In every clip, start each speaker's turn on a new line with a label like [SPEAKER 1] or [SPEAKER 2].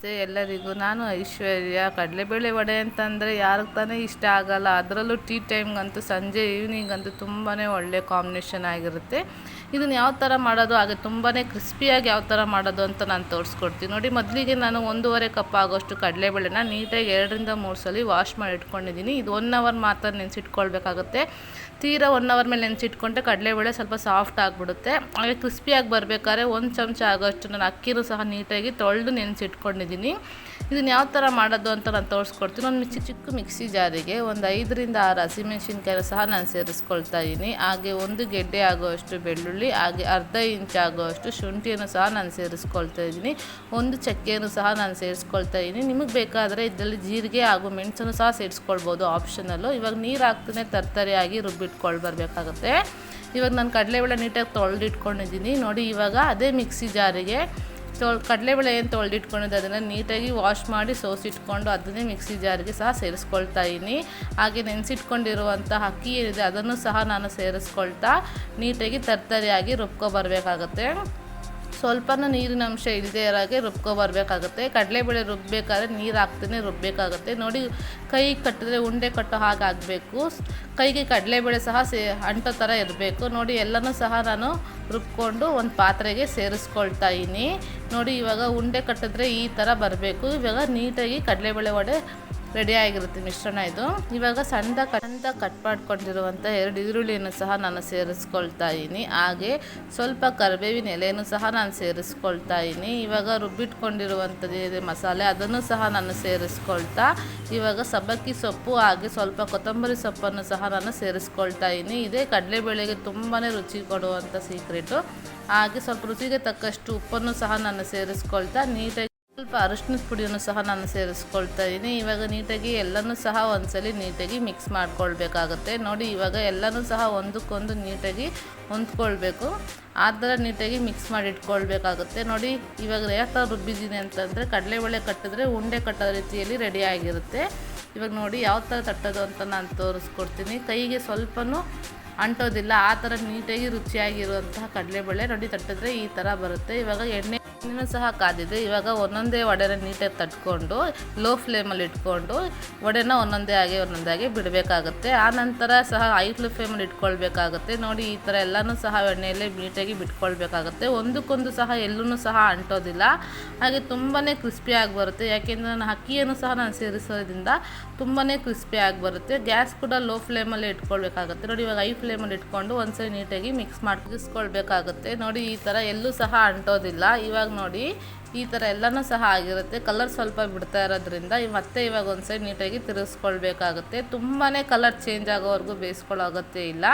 [SPEAKER 1] ನಮಸ್ತೆ ಎಲ್ಲರಿಗೂ. ನಾನು ಐಶ್ವರ್ಯ, ಕಡಲೆಬೇಳೆ ವಡೆ ಅಂತಂದರೆ ಯಾರಿಗೆ ತಾನೇ ಇಷ್ಟ ಆಗಲ್ಲ. ಅದರಲ್ಲೂ ಟೀ ಟೈಮ್ಗಂತೂ ಸಂಜೆ ಈವ್ನಿಂಗ್ ಅಂತೂ ತುಂಬಾ ಒಳ್ಳೆ ಕಾಂಬಿನೇಷನ್ ಆಗಿರುತ್ತೆ. ಇದನ್ನು ಯಾವ ಥರ ಮಾಡೋದು, ಹಾಗೆ ತುಂಬಾ ಕ್ರಿಸ್ಪಿಯಾಗಿ ಯಾವ ಥರ ಮಾಡೋದು ಅಂತ ನಾನು ತೋರಿಸ್ಕೊಡ್ತೀನಿ. ನೋಡಿ, ಮೊದಲಿಗೆ ನಾನು ಒಂದೂವರೆ ಕಪ್ ಆಗೋಷ್ಟು ಕಡಲೆಬೇಳೆನ ನೀಟಾಗಿ ಎರಡರಿಂದ ಮೂರು ಸಲ ವಾಶ್ ಮಾಡಿ ಇಟ್ಕೊಂಡಿದ್ದೀನಿ. ಇದು ಒನ್ ಅವರ್ ಮಾತ್ರ ನೆನೆಸಿಟ್ಕೊಳ್ಬೇಕಾಗುತ್ತೆ. ತೀರಾ ಒನ್ ಅವರ್ ಮೇಲೆ ನೆನೆಸಿಟ್ಕೊಂಡ್ರೆ ಕಡಲೆಬೇಳೆ ಸ್ವಲ್ಪ ಸಾಫ್ಟ್ ಆಗಿಬಿಡುತ್ತೆ. ಹಾಗೆ ಕ್ರಿಸ್ಪಿಯಾಗಿ ಬರಬೇಕಾದ್ರೆ ಒಂದು ಚಮಚ ಆಗೋಷ್ಟು ನಾನು ಅಕ್ಕಿನೂ ಸಹ ನೀಟಾಗಿ ತೊಳೆದು ನೆನೆಸಿಟ್ಕೊಂಡಿದ್ದೀನಿ. ಇದನ್ನು ಯಾವ ಥರ ಮಾಡೋದು ಅಂತ ನಾನು ತೋರಿಸ್ಕೊಡ್ತೀನಿ. ಒಂದು ಮಿಕ್ಸಿ, ಚಿಕ್ಕ ಮಿಕ್ಸಿ ಜಾರಿಗೆ ಒಂದು ಐದರಿಂದ ಆರು ಹಸಿಮೆಣ್ಸಿನ್ಕಾಯಿ ಸಹ ನಾನು ಸೇರಿಸ್ಕೊಳ್ತಾ ಇದ್ದೀನಿ ಹಾಗೆ ಒಂದು ಗೆಡ್ಡೆ ಆಗುವಷ್ಟು ಬೆಳ್ಳುಳ್ಳಿ, ಹಾಗೆ ಅರ್ಧ ಇಂಚ್ ಆಗುವಷ್ಟು ಶುಂಠಿಯನ್ನು ಸಹ ನಾನು ಸೇರಿಸ್ಕೊಳ್ತಾ ಇದ್ದೀನಿ ಒಂದು ಚಕ್ಕೆಯನ್ನು ಸಹ ನಾನು ಸೇರಿಸ್ಕೊಳ್ತಾ ಇದ್ದೀನಿ ನಿಮಗೆ ಬೇಕಾದರೆ ಇದರಲ್ಲಿ ಜೀರಿಗೆ ಹಾಗೂ ಮೆಣಸನ್ನು ಸಹ ಸೇರಿಸ್ಕೊಳ್ಬೋದು ಆಪ್ಷನಲ್ಲು. ಇವಾಗ ನೀರು ಹಾಕ್ತಾನೆ ತರ್ತರಿಯಾಗಿ ರುಬ್ಬಿಟ್ಕೊಳ್ಬರ್ಬೇಕಾಗುತ್ತೆ ಇವಾಗ ನಾನು ಕಡಲೆಬೇಳೆ ನೀಟಾಗಿ ತೊಳೆದಿಟ್ಕೊಂಡಿದ್ದೀನಿ ನೋಡಿ ಇವಾಗ ಅದೇ ಮಿಕ್ಸಿ ಜಾರಿಗೆ ತೊಳ್, ಕಡಲೆಬೇಳೆ ಏನು ತೊಳೆದಿಟ್ಕೊಂಡಿದ್ದೆ, ಅದನ್ನು ನೀಟಾಗಿ ವಾಶ್ ಮಾಡಿ ಸೋಸಿಟ್ಕೊಂಡು ಅದನ್ನೇ ಮಿಕ್ಸಿ ಜಾರಿಗೆ ಸಹ ಸೇರಿಸ್ಕೊಳ್ತಾ ಇದ್ದೀನಿ. ಹಾಗೆ ನೆನೆಸಿಟ್ಕೊಂಡಿರುವಂಥ ಅಕ್ಕಿ ಏನಿದೆ, ಅದನ್ನು ಸಹ ನಾನು ಸೇರಿಸ್ಕೊಳ್ತಾ ನೀಟಾಗಿ ತರ್ತರಿಯಾಗಿ ರುಬ್ಕೊಬರ್ಬೇಕಾಗತ್ತೆ ಸ್ವಲ್ಪನೂ ನೀರಿನ ಅಂಶ ಇಲ್ಲದೆ ಇರೋಗೆ ರುಬ್ಕೊಬರ್ಬೇಕಾಗುತ್ತೆ ಕಡಲೆಬೇಳೆ ರುಬ್ಬಬೇಕಾದ್ರೆ ನೀರು ಹಾಕ್ತಾನೆ ರುಬ್ಬಬೇಕಾಗುತ್ತೆ ನೋಡಿ, ಕೈ ಕಟ್ಟಿದ್ರೆ ಉಂಡೆ ಕಟ್ಟೋ ಹಾಗೆ ಆಗಬೇಕು. ಕೈಗೆ ಕಡಲೆಬೇಳೆ ಸಹ ಸೇ, ಅಂಟೋ ಥರ ಇರಬೇಕು. ನೋಡಿ, ಎಲ್ಲನೂ ಸಹ ನಾನು ರುಬ್ಕೊಂಡು ಒಂದು ಪಾತ್ರೆಗೆ ಸೇರಿಸ್ಕೊಳ್ತಾ ಇದ್ದೀನಿ. ನೋಡಿ, ಇವಾಗ ಉಂಡೆ ಕಟ್ಟಿದ್ರೆ ಈ ಥರ ಬರಬೇಕು. ಇವಾಗ ನೀಟಾಗಿ ಕಡಲೆಬೇಳೆ ವಡೆ ರೆಡಿ ಆಗಿರುತ್ತೆ ಮಿಶ್ರಣ ಇದು. ಇವಾಗ ಸಣ್ಣ ಸಣ್ಣದ ಕಟ್ ಮಾಡ್ಕೊಂಡಿರುವಂಥ ಎರಡು ಈರುಳ್ಳಿಯನ್ನು ಸಹ ನಾನು ಸೇರಿಸ್ಕೊಳ್ತಾ ಇದ್ದೀನಿ. ಹಾಗೆ ಸ್ವಲ್ಪ ಕರಿಬೇವಿನ ಎಲೆಯನ್ನು ಸಹ ನಾನು ಸೇರಿಸ್ಕೊಳ್ತಾ ಇದ್ದೀನಿ. ಇವಾಗ ರುಬ್ಬಿಟ್ಕೊಂಡಿರುವಂಥದ್ದು ಮಸಾಲೆ, ಅದನ್ನು ಸಹ ನಾನು ಸೇರಿಸ್ಕೊಳ್ತಾ, ಇವಾಗ ಸಬ್ಬಕ್ಕಿ ಸೊಪ್ಪು ಹಾಗೆ ಸ್ವಲ್ಪ ಕೊತ್ತಂಬರಿ ಸೊಪ್ಪನ್ನು ಸಹ ನಾನು ಸೇರಿಸ್ಕೊಳ್ತಾ ಇದ್ದೀನಿ. ಇದೇ ಕಡಲೆಬೇಳೆಗೆ ತುಂಬಾ ರುಚಿ ಕೊಡುವಂಥ ಸೀಕ್ರೆಟು ಹಾಗೆ ಸ್ವಲ್ಪ ರುಚಿಗೆ ತಕ್ಕಷ್ಟು ಉಪ್ಪನ್ನು ಸಹ ನಾನು ಸೇರಿಸ್ಕೊಳ್ತಾ, ನೀಟಾಗಿ ಸ್ವಲ್ಪ ಅರಿಶಿನದ ಪುಡಿಯನ್ನು ಸಹ ನಾನು ಸೇರಿಸ್ಕೊಳ್ತಾ ಇದ್ದೀನಿ ಇವಾಗ ನೀಟಾಗಿ ಎಲ್ಲನೂ ಸಹ ಒಂದ್ಸಲಿ ನೀಟಾಗಿ ಮಿಕ್ಸ್ ಮಾಡ್ಕೊಳ್ಬೇಕಾಗುತ್ತೆ. ನೋಡಿ, ಇವಾಗ ಎಲ್ಲನೂ ಸಹ ಒಂದಕ್ಕೊಂದು ನೀಟಾಗಿ ಹೊಂದ್ಕೊಳ್ಬೇಕು. ಆ ಥರ ನೀಟಾಗಿ ಮಿಕ್ಸ್ ಮಾಡಿ ಇಟ್ಕೊಳ್ಬೇಕಾಗುತ್ತೆ ನೋಡಿ, ಇವಾಗ ಯಾವ ಥರ ರುಬ್ಬಿದ್ದೀನಿ ಅಂತಂದರೆ ಕಡಲೆಬೇಳೆ ಕಟ್ಟಿದ್ರೆ ಉಂಡೆ ಕಟ್ಟೋ ರೀತಿಯಲ್ಲಿ ರೆಡಿ ಆಗಿರುತ್ತೆ. ಇವಾಗ ನೋಡಿ, ಯಾವ ಥರ ತಟ್ಟೋದು ಅಂತ ನಾನು ತೋರಿಸ್ಕೊಡ್ತೀನಿ. ಕೈಗೆ ಸ್ವಲ್ಪನೂ ಅಂಟೋದಿಲ್ಲ. ಆ ಥರ ನೀಟಾಗಿ ರುಚಿಯಾಗಿರುವಂತಹ ಕಡಲೆಬೇಳೆ ನೋಡಿ, ತಟ್ಟಿದ್ರೆ ಈ ಥರ ಬರುತ್ತೆ. ಇವಾಗ ಎಣ್ಣೆ ಎಣ್ಣೆನೂ ಸಹ ಕಾದಿದೆ. ಇವಾಗ ಒಂದೊಂದೇ ವಡೆನ ನೀಟಾಗಿ ತಟ್ಕೊಂಡು ಲೋ ಫ್ಲೇಮಲ್ಲಿ ಇಟ್ಕೊಂಡು ವಡೆನ ಒಂದೊಂದೇ ಆಗಿ ಒಂದೊಂದೇ ಆಗಿ ಬಿಡಬೇಕಾಗುತ್ತೆ. ಆ ನಂತರ ಸಹ ಫ್ಲೋ ಫ್ಲೇಮಲ್ಲಿ ಇಟ್ಕೊಳ್ಬೇಕಾಗುತ್ತೆ. ನೋಡಿ, ಈ ಥರ ಎಲ್ಲನೂ ಸಹ ಎಣ್ಣೆಯಲ್ಲೇ ನೀಟಾಗಿ ಬಿಟ್ಕೊಳ್ಬೇಕಾಗುತ್ತೆ. ಒಂದಕ್ಕೊಂದು ಸಹ ಎಲ್ಲೂ ಸಹ ಅಂಟೋದಿಲ್ಲ. ಹಾಗೆ ತುಂಬಾ ಕ್ರಿಸ್ಪಿಯಾಗಿ ಬರುತ್ತೆ. ಯಾಕೆಂದರೆ ನಾನು ಅಕ್ಕಿಯನ್ನು ಸಹ ನಾನು ಸೇರಿಸೋದ್ರಿಂದ ತುಂಬಾ ಕ್ರಿಸ್ಪಿಯಾಗಿ ಬರುತ್ತೆ. ಗ್ಯಾಸ್ ಕೂಡ ಲೋ ಫ್ಲೇಮಲ್ಲಿ ಇಟ್ಕೊಳ್ಬೇಕಾಗುತ್ತೆ. ನೋಡಿ, ಇವಾಗ ಐ ಫ್ಲೇಮಲ್ಲಿ ಇಟ್ಕೊಂಡು ಒಂದ್ಸರಿ ನೀಟಾಗಿ ಮಿಕ್ಸ್ ಮಾಡಿಸ್ಕೊಳ್ಬೇಕಾಗುತ್ತೆ. ನೋಡಿ, ಈ ಥರ ಎಲ್ಲೂ ಸಹ ಅಂಟೋದಿಲ್ಲ. ಇವಾಗ ನೋಡಿ, ಈ ಥರ ಎಲ್ಲನೂ ಸಹ ಆಗಿರುತ್ತೆ. ಕಲರ್ ಸ್ವಲ್ಪ ಬಿಡ್ತಾ ಇರೋದ್ರಿಂದ ಮತ್ತೆ ಇವಾಗ ಒಂದು ಸೈಡ್ ನೀಟಾಗಿ ತಿರುಗಿಸ್ಕೊಳ್ಬೇಕಾಗುತ್ತೆ ತುಂಬಾ ಕಲರ್ ಚೇಂಜ್ ಆಗೋವರೆಗೂ ಬೇಯಿಸ್ಕೊಳ್ಳೋಗತ್ತೆ ಇಲ್ಲ.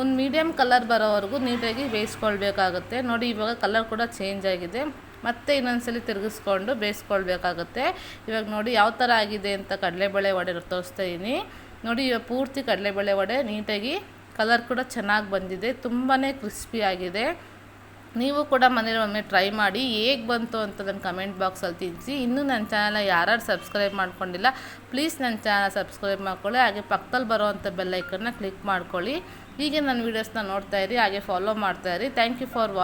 [SPEAKER 1] ಒಂದು ಮೀಡಿಯಮ್ ಕಲರ್ ಬರೋವರೆಗೂ ನೀಟಾಗಿ ಬೇಯಿಸ್ಕೊಳ್ಬೇಕಾಗುತ್ತೆ. ನೋಡಿ, ಇವಾಗ ಕಲರ್ ಕೂಡ ಚೇಂಜ್ ಆಗಿದೆ. ಮತ್ತೆ ಇನ್ನೊಂದ್ಸಲಿ ತಿರುಗಿಸ್ಕೊಂಡು ಬೇಯಿಸ್ಕೊಳ್ಬೇಕಾಗುತ್ತೆ. ಇವಾಗ ನೋಡಿ, ಯಾವ ಥರ ಆಗಿದೆ ಅಂತ ಕಡಲೆಬೇಳೆ ವಡೆ ತೋರಿಸ್ತಾ ನೋಡಿ, ಇವಾಗ ಪೂರ್ತಿ ಕಡಲೆಬೇಳೆ ವಡೆ ನೀಟಾಗಿ ಕಲರ್ ಕೂಡ ಚೆನ್ನಾಗಿ ಬಂದಿದೆ. ತುಂಬಾ ಕ್ರಿಸ್ಪಿ ಆಗಿದೆ. ನೀವು ಕೂಡ ಮನೇಲಿ ಒಮ್ಮೆ ಟ್ರೈ ಮಾಡಿ ಹೇಗೆ ಬಂತು ಅಂತ ನನ್ನ ಕಮೆಂಟ್ ಬಾಕ್ಸಲ್ಲಿ ತಿಳಿಸಿ. ಇನ್ನೂ ನನ್ನ ಚಾನಲ್ ಯಾರು ಸಬ್ಸ್ಕ್ರೈಬ್ ಮಾಡ್ಕೊಂಡಿಲ್ಲ ಪ್ಲೀಸ್ ನನ್ನ ಚಾನಲ್ ಸಬ್ಸ್ಕ್ರೈಬ್ ಮಾಡ್ಕೊಳ್ಳಿ. ಹಾಗೆ ಪಕ್ಕದಲ್ಲಿ ಬರೋವಂಥ ಬೆಲ್ಲೈಕನ್ನ ಕ್ಲಿಕ್ ಮಾಡ್ಕೊಳ್ಳಿ. ಹೀಗೆ ನನ್ನ ವೀಡಿಯೋಸ್ನ ಇರಿ, ಹಾಗೆ ಫಾಲೋ ಮಾಡ್ತಾಯಿರಿ ಥ್ಯಾಂಕ್ ಯು ಫಾರ್ ವಾ